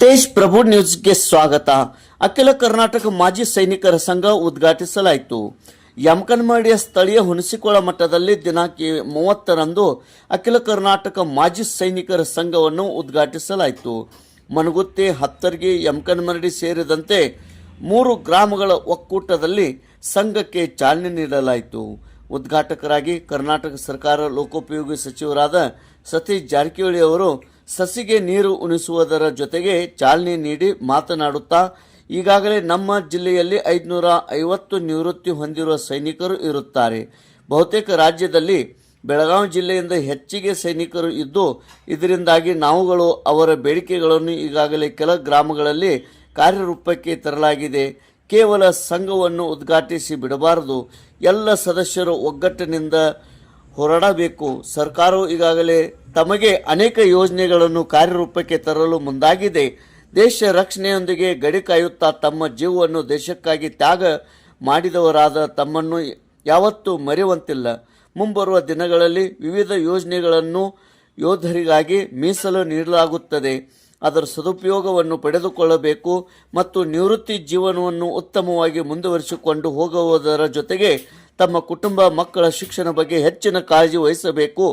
ತೇಜ್ ಪ್ರಭು ನ್ಯೂಸ್ಗೆ ಸ್ವಾಗತ. ಅಖಿಲ ಕರ್ನಾಟಕ ಮಾಜಿ ಸೈನಿಕರ ಸಂಘ ಉದ್ಘಾಟಿಸಲಾಯಿತು. ಯಮಕನ್ಮಾಡಿಯ ಸ್ಥಳೀಯ ಹುಣಸಿಕೋಳ ಮಟ್ಟದಲ್ಲಿ ದಿನಾಂಕ ಮೂವತ್ತರಂದು ಅಖಿಲ ಕರ್ನಾಟಕ ಮಾಜಿ ಸೈನಿಕರ ಸಂಘವನ್ನು ಉದ್ಘಾಟಿಸಲಾಯಿತು. ಮನಗುತ್ತಿ ಹತ್ತರ್ಗಿ ಯಮಕನ್ಮರಡಿ ಸೇರಿದಂತೆ ಮೂರು ಗ್ರಾಮಗಳ ಒಕ್ಕೂಟದಲ್ಲಿ ಸಂಘಕ್ಕೆ ಚಾಲನೆ ನೀಡಲಾಯಿತು. ಉದ್ಘಾಟಕರಾಗಿ ಕರ್ನಾಟಕ ಸರ್ಕಾರ ಲೋಕೋಪಯೋಗಿ ಸಚಿವರಾದ ಸತೀಶ್ ಜಾರಕಿಹೊಳಿ ಅವರು ಸಸಿಗೆ ನೀರು ಉಣಿಸುವುದರ ಜೊತೆಗೆ ಚಾಲನೆ ನೀಡಿ ಮಾತನಾಡುತ್ತಾ, ಈಗಾಗಲೇ ನಮ್ಮ ಜಿಲ್ಲೆಯಲ್ಲಿ ಐದುನೂರ ಐವತ್ತು ನಿವೃತ್ತಿ ಹೊಂದಿರುವ ಸೈನಿಕರು ಇರುತ್ತಾರೆ. ಬಹುತೇಕ ರಾಜ್ಯದಲ್ಲಿ ಬೆಳಗಾವಿ ಜಿಲ್ಲೆಯಿಂದ ಹೆಚ್ಚಿಗೆ ಸೈನಿಕರು ಇದ್ದು, ಇದರಿಂದಾಗಿ ನಾವುಗಳು ಅವರ ಬೇಡಿಕೆಗಳನ್ನು ಈಗಾಗಲೇ ಕೆಲ ಗ್ರಾಮಗಳಲ್ಲಿ ಕಾರ್ಯರೂಪಕ್ಕೆ ತರಲಾಗಿದೆ. ಕೇವಲ ಸಂಘವನ್ನು ಉದ್ಘಾಟಿಸಿ ಬಿಡಬಾರದು. ಎಲ್ಲ ಸದಸ್ಯರು ಒಗ್ಗಟ್ಟಿನಿಂದ ಹೋರಾಡಬೇಕು. ಸರ್ಕಾರವು ಈಗಾಗಲೇ ತಮಗೆ ಅನೇಕ ಯೋಜನೆಗಳನ್ನು ಕಾರ್ಯರೂಪಕ್ಕೆ ತರಲು ಮುಂದಾಗಿದೆ. ದೇಶ ರಕ್ಷಣೆಯೊಂದಿಗೆ ಗಡಿ ಕಾಯುತ್ತಾ ತಮ್ಮ ಜೀವವನ್ನು ದೇಶಕ್ಕಾಗಿ ತ್ಯಾಗ ಮಾಡಿದವರಾದ ತಮ್ಮನ್ನು ಯಾವತ್ತೂ ಮರೆಯುವಂತಿಲ್ಲ ಮುಂಬರುವ ದಿನಗಳಲ್ಲಿ ವಿವಿಧ ಯೋಜನೆಗಳನ್ನು ಯೋಧರಿಗಾಗಿ ಮೀಸಲು ನೀಡಲಾಗುತ್ತದೆ. ಅದರ ಸದುಪಯೋಗವನ್ನು ಪಡೆದುಕೊಳ್ಳಬೇಕು ಮತ್ತು ನಿವೃತ್ತಿ ಜೀವನವನ್ನು ಉತ್ತಮವಾಗಿ ಮುಂದುವರಿಸಿಕೊಂಡು ಹೋಗುವುದರ ಜೊತೆಗೆ ತಮ್ಮ ಕುಟುಂಬ ಮಕ್ಕಳ ಶಿಕ್ಷಣ ಬಗ್ಗೆ ಹೆಚ್ಚಿನ ಕಾಳಜಿ ವಹಿಸಬೇಕು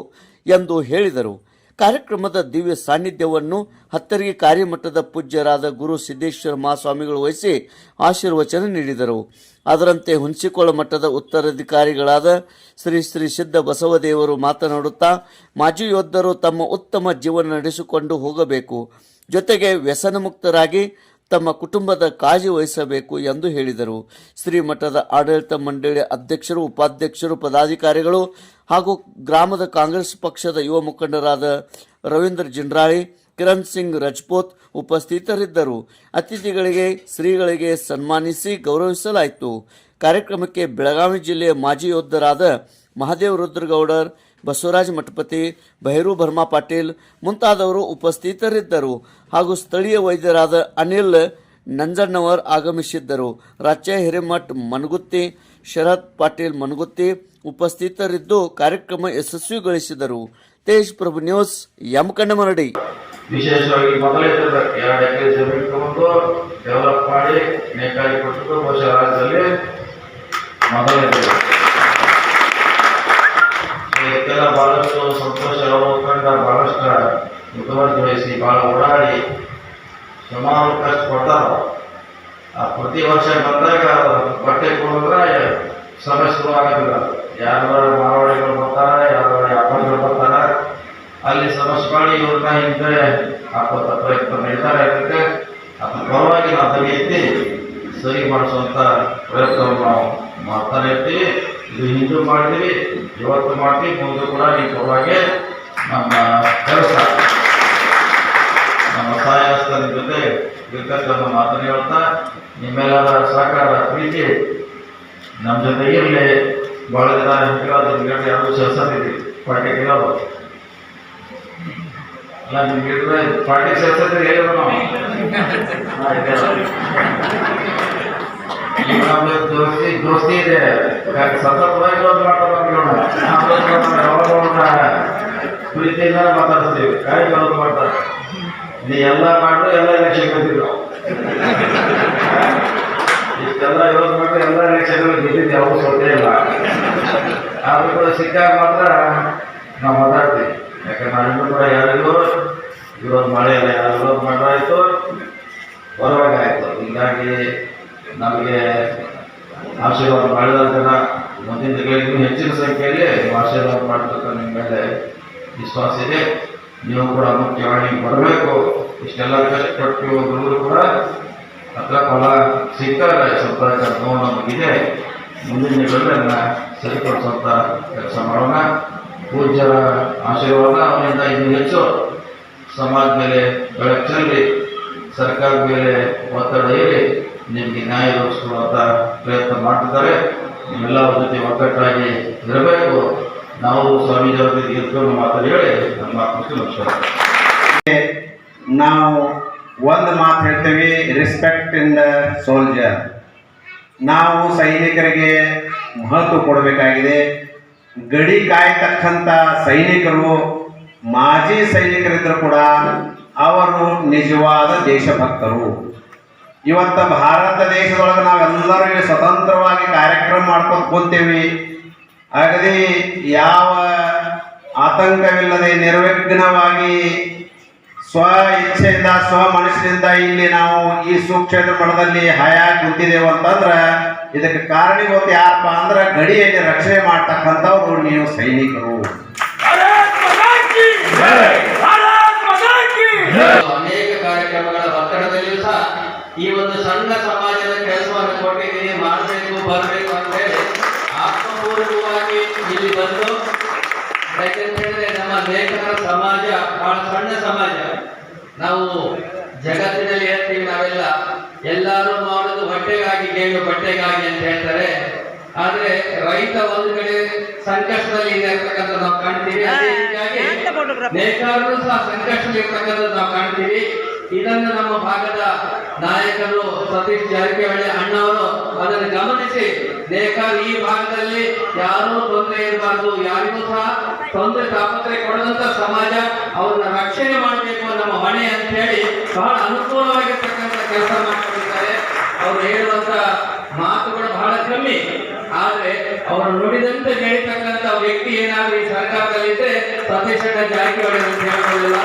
ಎಂದು ಹೇಳಿದರು. ಕಾರ್ಯಕ್ರಮದ ದಿವ್ಯ ಸಾನ್ನಿಧ್ಯವನ್ನು ಹತ್ತರಿಗೆ ಕಾರ್ಯಮಟ್ಟದ ಪೂಜ್ಯರಾದ ಗುರು ಸಿದ್ದೇಶ್ವರ ಮಹಾಸ್ವಾಮಿಗಳು ವಹಿಸಿ ಆಶೀರ್ವಚನ ನೀಡಿದರು. ಅದರಂತೆ ಹುಣಸಿಕೋಳ ಮಟ್ಟದ ಉತ್ತರಾಧಿಕಾರಿಗಳಾದ ಶ್ರೀ ಶ್ರೀ ಸಿದ್ಧ ಬಸವದೇವರು ಮಾತನಾಡುತ್ತಾ, ಮಾಜಿ ಯೋಧರು ತಮ್ಮ ಉತ್ತಮ ಜೀವನ ನಡೆಸಿಕೊಂಡು ಹೋಗಬೇಕು. ಜೊತೆಗೆ ವ್ಯಸನಮುಕ್ತರಾಗಿ ತಮ್ಮ ಕುಟುಂಬದ ಕಾಳಜಿ ವಹಿಸಬೇಕು ಎಂದು ಹೇಳಿದರು. ಶ್ರೀಮಠದ ಆಡಳಿತ ಮಂಡಳಿ ಅಧ್ಯಕ್ಷರು, ಉಪಾಧ್ಯಕ್ಷರು, ಪದಾಧಿಕಾರಿಗಳು ಹಾಗೂ ಗ್ರಾಮದ ಕಾಂಗ್ರೆಸ್ ಪಕ್ಷದ ಯುವ ಮುಖಂಡರಾದ ರವೀಂದ್ರ ಜಿಂಡ್ರಾಳಿ, ಕಿರಣ್ ಸಿಂಗ್ ರಜಪೂತ್ ಉಪಸ್ಥಿತರಿದ್ದರು. ಅತಿಥಿಗಳಿಗೆ, ಶ್ರೀಗಳಿಗೆ ಸನ್ಮಾನಿಸಿ ಗೌರವಿಸಲಾಯಿತು. ಕಾರ್ಯಕ್ರಮಕ್ಕೆ ಬೆಳಗಾವಿ ಜಿಲ್ಲೆಯ ಮಾಜಿ ಯೋಧರಾದ ಮಹಾದೇವ್ ರುದ್ರಗೌಡರ್, ಬಸವರಾಜ್ ಮಠಪತಿ, ಭೈರು ಭರ್ಮ ಪಾಟೀಲ್ ಮುಂತಾದವರು ಉಪಸ್ಥಿತರಿದ್ದರು ಹಾಗೂ ಸ್ಥಳೀಯ ವೈದ್ಯರಾದ ಅನಿಲ್ ನಂಜಣ್ಣವರ್ ಆಗಮಿಸಿದ್ದರು. ರಾಜ್ಯ ಹಿರೇಮಠ್ ಮನಗುತ್ತಿ, ಶರತ್ ಪಾಟೀಲ್ ಮನಗುತ್ತಿ ಉಪಸ್ಥಿತರಿದ್ದು ಕಾರ್ಯಕ್ರಮ ಯಶಸ್ವಿಗೊಳಿಸಿದರು. ತೇಜ್ ಪ್ರಭು ನ್ಯೂಸ್ ಯಮಕಣ್ಣ ವಿಶೇಷವಾಗಿ ಮೊದಲೇ ತರಬೇಕು ಎರಡು ಎಕರೆ ಜಮೀನು ತಗೊಂಡು ನೇಕಾರಿ ಕೊಟ್ಟು ಬಹುಶಃ ರಾಜ್ಯದಲ್ಲಿ ಬಹಳಷ್ಟು ಸಂತೋಷ ಅವರು ಕಂಡ ಬಹಳಷ್ಟು ಮುತುವರ್ಜಿ ವಹಿಸಿ ಭಾಳ ಓಡಾಡಿ ಸುಮಾರು ಕಷ್ಟ ಕೊಡ್ತಾರ ಆ ಪ್ರತಿ ವರ್ಷ ಬಂದಾಗ ಬಟ್ಟೆ ಕೊಡಿದ್ರೆ ಸಮಸ್ಯೆ ಶುರು ಆಗೋದಿಲ್ಲ ಯಾರು ಮಾರವಾಡಿಗಳು ಬರ್ತಾರೆ ಯಾರು ವ್ಯಾಪಾರಿಗಳು ಬರ್ತಾರೆ, ಅಲ್ಲಿ ಸಮಸ್ಯೆ ಮಾಡಿ ಇವ್ರನ್ನ ಹಿಂದೆ ಹಾಕೋತ ಪ್ರಯತ್ನ ನಡೀತಾರೆ ಅದಕ್ಕೆ ಅದ್ರ ಪರವಾಗಿ ನಾವು ತಲೆ ಎತ್ತಿ ಸರಿ ಮಾಡಿಸುವಂಥ ಪ್ರಯತ್ನವನ್ನು ನಾವು ಮಾಡ್ತಾನೆ ಇರ್ತೀವಿ. ಹಿಂದೂ ಮಾಡ್ತೀವಿ ಇವತ್ತು ಮಾಡ್ತೀವಿ ಮುಂದೆ ಕೂಡ ಈ ಪರವಾಗಿ ನಮ್ಮ ಕೆಲಸ ನಮ್ಮ ಸಹಾಯಸ್ಥರ ಜೊತೆ ಇರ್ತಕ್ಕಂಥ ಮಾತನ್ನು ಹೇಳ್ತಾ ನಿಮ್ಮೆಲ್ಲರ ಸಹಕಾರ ಪ್ರೀತಿ ನಮ್ಮ ಜೊತೆ ಇರಲಿ. ಭಾಳ ದಿನ ನಿಮ್ಗೆ ಯಾರು ಕೆಲಸ ಪಾರ್ಟಿ ಕೆಲವು ಅಲ್ಲ ನಿಮ್ಗೆ ಪಾರ್ಟಿ ಸೇರ್ಸಂದ್ರೆ ಹೇಳಿದ್ರು ನಾವು? ನಮ್ದು ದೋಸ್ತಿ ದೋಸ್ತಿ ಇದೆ. ಸತತವಾಗಿ ಯಾವಾಗ ಅವ್ರನ್ನ ಪ್ರೀತಿಯಿಂದ ಮಾತಾಡ್ತೀವಿ ಕಾಯಿ ವಿರೋಧ ಮಾಡ್ತಾರೆ ನೀ ಎಲ್ಲ ಮಾಡ್ರು, ಎಲ್ಲ ಎಲೆಕ್ಷನ್ ಬಂದಿದ್ರು ಇಷ್ಟೆಲ್ಲ ವಿರೋಧ ಮಾಡಿ ಎಲ್ಲ ಎಲೆಕ್ಷನ್ ಗೆದ್ದಿದ್ದು ಯಾವ ಸೋತೆ ಇಲ್ಲ. ಆದ್ರೂ ಕೂಡ ಸಿಕ್ಕಾಗ ಮಾತ್ರ ನಾವು ಮಾತಾಡ್ತೀವಿ. ಯಾಕಂದ್ರೆ ನಾವಿನ್ನೂ ಕೂಡ ಯಾರಿಗೂ ಮಳೆ ಇಲ್ಲ ಯಾರು ವಿರೋಧ ಮಾಡಾಯ್ತು ಹೊರವಾಗಾಯ್ತು ಹೀಗಾಗಿ ನಮಗೆ ಆಶೀರ್ವಾದ ಮಾಡಿದ ಜನ ಮುಂದಿನ ದಿನಗಳಲ್ಲಿ ಹೆಚ್ಚಿನ ಸಂಖ್ಯೆಯಲ್ಲಿ ಆಶೀರ್ವಾದ ಮಾಡ್ತಕ್ಕ ನಿಮ್ಮ ಮೇಲೆ ವಿಶ್ವಾಸ ಇದೆ. ನೀವು ಕೂಡ ಮುಖ್ಯವಾಗಿ ಬರಬೇಕು. ಇಷ್ಟೆಲ್ಲ ಕಷ್ಟಪಟ್ಟು ಹೋದ್ರು ಕೂಡ ಹತ್ರ ಫಲ ಸಿಗ್ತಾರೆ ಸ್ವಲ್ಪ ನೋವು ನಮಗಿದೆ. ಮುಂದಿನ ದಿನಗಳನ್ನ ಸರಿಪಡಿಸುವಂಥ ಕೆಲಸ ಮಾಡೋಣ. ಪೂಜ್ಯರ ಆಶೀರ್ವಾದ ಅವನಿಂದ ಇನ್ನೂ ಹೆಚ್ಚು ಸಮಾಜ ಮೇಲೆ ಬೆಳಕು ಚೆಲ್ಲಿ, ಸರ್ಕಾರದ ಮೇಲೆ ಒತ್ತಡ ಏರಿ ನಿಮಗೆ ನ್ಯಾಯ ಒದಗಿಸುವಂಥ ಪ್ರಯತ್ನ ಮಾಡ್ತಿದ್ದಾರೆ. ನಿಮ್ಮೆಲ್ಲರ ಜೊತೆ ಒಗ್ಗಟ್ಟಾಗಿ ಇರಬೇಕು. ನಾವು ಜೊತೆ ಇರ್ಕೊಂಡು ಮಾತನ್ನು ಹೇಳಿ ನಮ್ಮ ಮಾತು ಲಕ್ಷ ನಾವು ಒಂದು ಮಾತು ಹೇಳ್ತೇವೆ ರೆಸ್ಪೆಕ್ಟ್ ಇನ್ ದ ಸೋಲ್ಜರ್ ನಾವು ಸೈನಿಕರಿಗೆ ಮಹತ್ವ ಕೊಡಬೇಕಾಗಿದೆ. ಗಡಿ ಕಾಯತಕ್ಕಂಥ ಸೈನಿಕರು, ಮಾಜಿ ಸೈನಿಕರಿದ್ದರೂ ಕೂಡ ಅವರು ನಿಜವಾದ ದೇಶಭಕ್ತರು. ಇವತ್ತ ಭಾರತ ದೇಶದೊಳಗೆ ನಾವೆಲ್ಲರೂ ಇಲ್ಲಿ ಸ್ವತಂತ್ರವಾಗಿ ಕಾರ್ಯಕ್ರಮ ಮಾಡ್ಕೊಂಡು ಕುಂತೇವಿ. ಅಗದಿ ಯಾವ ಆತಂಕವಿಲ್ಲದೆ ನಿರ್ವಿಘ್ನವಾಗಿ ಸ್ವ ಇಚ್ಛೆಯಿಂದ, ಸ್ವ ಮನಸ್ಸಿನಿಂದ ಇಲ್ಲಿ ನಾವು ಈ ಸುಕ್ಷೇತ್ರ ಮಠದಲ್ಲಿ ಹಯಾಗಿ ಕುಂತಿದ್ದೇವೆ ಅಂತಂದ್ರೆ ಇದಕ್ಕೆ ಕಾರಣೀಭೂತ ಯಾರಪ್ಪ ಅಂದ್ರೆ ಗಡಿಯಲ್ಲಿ ರಕ್ಷಣೆ ಮಾಡ್ತಕ್ಕಂಥವ್ರು ನೀವು ಸೈನಿಕರು. ಯಾಕೆಂತ ಹೇಳಿದ್ರೆ ನಮ್ಮ ಲೇಖಕರ ಸಮಾಜ ಬಹಳ ಸಣ್ಣ ಸಮಾಜ. ನಾವು ಜಗತ್ತಿನಲ್ಲಿ ಹೇಳ್ತೀವಿ ನಾವೆಲ್ಲ ಎಲ್ಲರೂ ಮಾಡೋದು ಹೊಟ್ಟೆಗಾಗಿ ಕೇಳು ಬಟ್ಟೆಗಾಗಿ ಅಂತ ಹೇಳ್ತಾರೆ. ಆದ್ರೆ ರೈತ ಒಂದು ಕಡೆ ಸಂಕಷ್ಟದಲ್ಲಿ ಇದೆ ಅಂತಕ್ಕಂಥ ನಾವು ಕಾಣ್ತೀವಿ. ಅದೇ ರೀತಿಯಾಗಿ ನೇಕಾರರು ಸಹ ಸಂಕಷ್ಟದಲ್ಲಿ ಇರ್ತಕ್ಕಂಥದ್ದು ನಾವು ಕಾಣ್ತೀವಿ. ಇದನ್ನು ನಮ್ಮ ಭಾಗದ ನಾಯಕರು ಸತೀಶ್ ಜಾರಕಿಹೊಳಿ ಅಣ್ಣವರು ಅದನ್ನು ಗಮನಿಸಿ ದೇಹ ಈ ಭಾಗದಲ್ಲಿ ಯಾರೂ ತೊಂದರೆ ಇರಬಾರ್ದು. ಯಾರಿಗೂ ಸಹ ತೊಂದರೆ ತಾಪತ್ರೆ ಕೊಡದಂತ ಸಮಾಜ ಅವ್ರನ್ನ ರಕ್ಷಣೆ ಮಾಡಬೇಕು ನಮ್ಮ ಹೊಣೆ ಅಂತ ಹೇಳಿ ಬಹಳ ಅನುಕೂಲವಾಗಿರ್ತಕ್ಕಂಥ ಕೆಲಸ ಮಾಡ್ಕೊಂಡಿದ್ದಾರೆ. ಅವ್ರು ಹೇಳುವಂತ ಮಾತುಗಳು ಬಹಳ ಕಮ್ಮಿ. ಆದ್ರೆ ಅವರು ನುಡಿದಂತೆ ಹೇಳಿರ್ತಕ್ಕಂಥ ವ್ಯಕ್ತಿ ಏನಾದ್ರೂ ಈ ಸರ್ಕಾರದಲ್ಲಿದ್ದರೆ ಸತೀಶಣ್ಣ ಜಾರಕಿಹೊಳಿ ಅಂತ ಹೇಳ್ಕೊಳ್ಳಿಲ್ಲ.